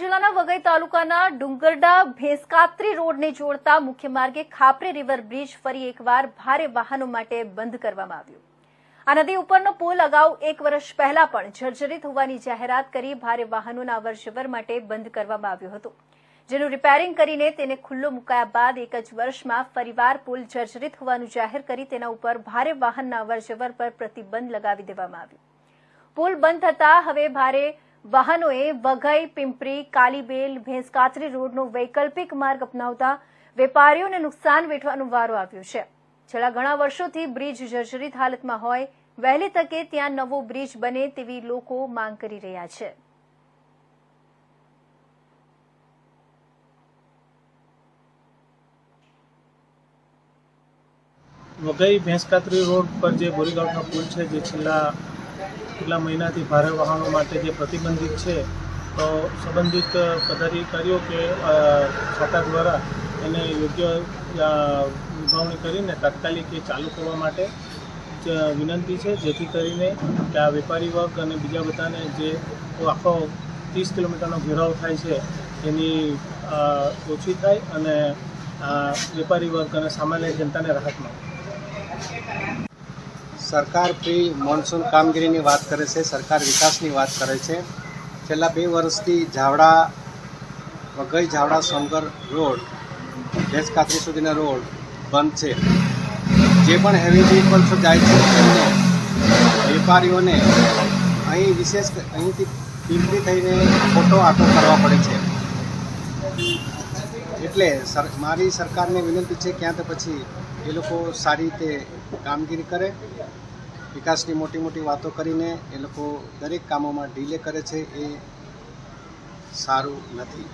જિલ્લાના વઘઈ તાલુકાના ડુંગરડા ભેંસકાત્રી રોડને જોડતા મુખ્ય માર્ગે ખાપરી રિવર બ્રિજ ફરી એકવાર ભારે વાહનો માટે બંધ કરવામાં આવ્યો. આ નદી ઉપરનો પુલ અગાઉ એક વર્ષ પહેલા પણ જર્જરિત હોવાની જાહેરાત કરી ભારે વાહનોના અવરજવર માટે બંધ કરવામાં આવ્યો હતો. જેનું રિપેરિંગ કરીને તેને ખુલ્લો મુકાયા બાદ એક જ વર્ષમાં ફરીવાર પુલ જર્જરિત હોવાનું જાહેર કરી તેના ઉપર ભારે વાહનના અવરજવર પર પ્રતિબંધ લગાવી દેવામાં આવ્યો. પુલ બંધ થતા હવે ભારે વાહનોએ વઘઈ, પિંપરી, કાલીબેલ ભેંસકાતરી રોડનો વૈકલ્પિક માર્ગ અપનાવતા વેપારીઓને નુકસાન વેઠવાનો વારો આવ્યો છે. છેલ્લા ઘણા વર્ષોથી બ્રિજ જર્જરિત હાલતમાં હોય, વહેલી તકે ત્યાં નવો બ્રિજ બને તેવી લોકો માંગ કરી રહ્યા છે. વઘઈ ભેંસકાતરી રોડ પર જે બોરીગાંવનો પુલ છે, જે છેલ્લા કેટલા મહિનાથી ભારે વાહનો માટે જે પ્રતિબંધિત છે, તો સંબંધિત પદાધિકારીઓ કે ખાતા દ્વારા એને યોગ્ય વિભાવણી કરીને તાત્કાલિક એ ચાલુ કરવા માટે વિનંતી છે, જેથી કરીને કે આ વેપારી વર્ગ અને બીજા બધાને જે આખો ત્રીસ કિલોમીટરનો ઘેરાવ થાય છે, એની ઓછી થાય અને વેપારી વર્ગ અને સામાન્ય જનતાને રાહત મળે. સરકાર પ્રી મોન્સૂન કામગીરીની વાત કરે છે, સરકાર વિકાસની વાત કરે છે. છેલ્લા બે વર્ષથી ઝાવડા, વઘઈ ઝાવડા સોનગર રોડ ભેંસ કાતરી સુધીનો રોડ બંધ છે. જે પણ હેવી વ્હીકલ્સો જાય છે, તેમને વેપારીઓને અહીં વિશેષ અહીંથી પિંપરી થઈને ખોટો આટો કરવા પડે છે. એટલે મારી સરકારને વિનંતી છે, ક્યાં તો પછી એ લોકો સારી રીતે કામગીરી કરે. વિકાસની મોટી મોટી વાતો કરીને એ લોકો દરેક કામોમાં ડીલે કરે છે એ સારું નથી.